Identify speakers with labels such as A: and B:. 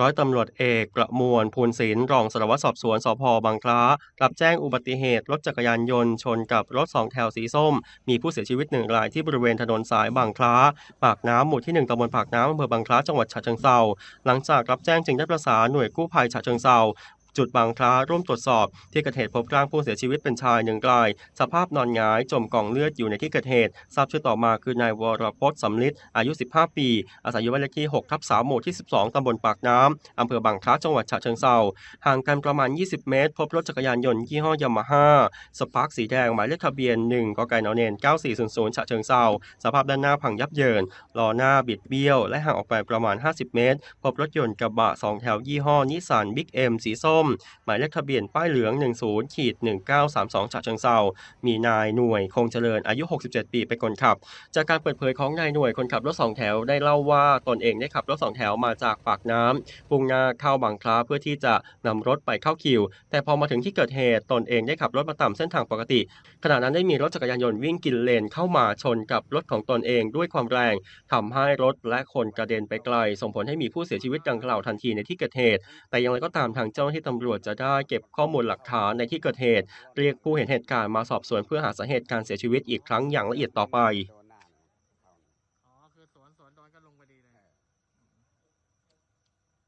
A: ร้อยตำรวจเอกประมวลภูลศิลป์รองสารวัตรสอบสวนสพบางคล้ารับแจ้งอุบัติเหตุรถจักรยานยนต์ชนกับรถสองแถวสีส้ม มีผู้เสียชีวิตหนึ่งรายที่บริเวณถนนสายบางคล้า ปากน้ำหมู่ที่หนึ่งตำบลปากน้ำอำเภอบางคล้าจังหวัดฉะเชิงเทราหลังจากรับแจ้งจึงได้ประสานหน่วยกู้ภัยฉะเชิงเทรา จุดบางคล้าร่วมตรวจสอบ ที่เกิดเหตุพบร่างผู้เสียชีวิตเป็นชายหนึ่งราย สภาพนอนหงายจมกองเลือดอยู่ในที่เกิดเหตุ ทราบชื่อต่อมาคือนายวรพจน์สำลิดอายุ 15 ปี อาศัยอยู่บ้านเลขที่6ทับ3หมู่ที่ 12 ตำบลปากน้ำอำเภอบางคล้าจังหวัดฉะเชิงเทราห่างกันประมาณ 20 เมตร พบรถจักรยานยนต์ยี่ห้อยามาฮ่าสปาร์คสีแดงหมายเลขทะเบียน1กไก่นอเนน9400ฉะเชิงเทราสภาพด้านหน้าพังยับเยินล้อหน้าบิดเบี้ยว และห่างออกไปประมาณ 50 เมตร พบรถยนต์กระบะ2แถวยี่ห้อนิสสันบิ๊กเอ็มสีส้มหมายเลขทะเบียนป้ายเหลือง 10ขีด1932ฉะเชิงเทรามีนายหน่วยคงเจริญอายุ 67 ปีเป็นคนขับ จากการเปิดเผยของนายหน่วยคนขับรถสองแถวได้เล่าว่าตนเองได้ขับรถสองแถวมาจากปากน้ำปุ่งหน้าเข้าบางคล้าเพื่อที่จะนำรถไปเข้าคิว แต่พอมาถึงที่เกิดเหตุตนเองได้ขับรถมาตามเส้นทางปกติ ขณะนั้นได้มีรถจักรยานยนต์วิ่งกินเลนเข้ามาชนกับรถของตนเองด้วยความแรงทำให้รถและคนกระเด็นไปไกล ส่งผลให้มีผู้เสียชีวิตดังกล่าวทันทีในที่เกิดเหตุ แต่อย่างไรก็ตามทางเจ้าหน้าที่ตำรวจจะได้เก็บข้อมูลหลักฐานในที่เกิดเหตุ เรียกผู้เห็นเหตุการณ์มาสอบสวนเพื่อหาสาเหตุการเสียชีวิตอีกครั้งอย่างละเอียดต่อไป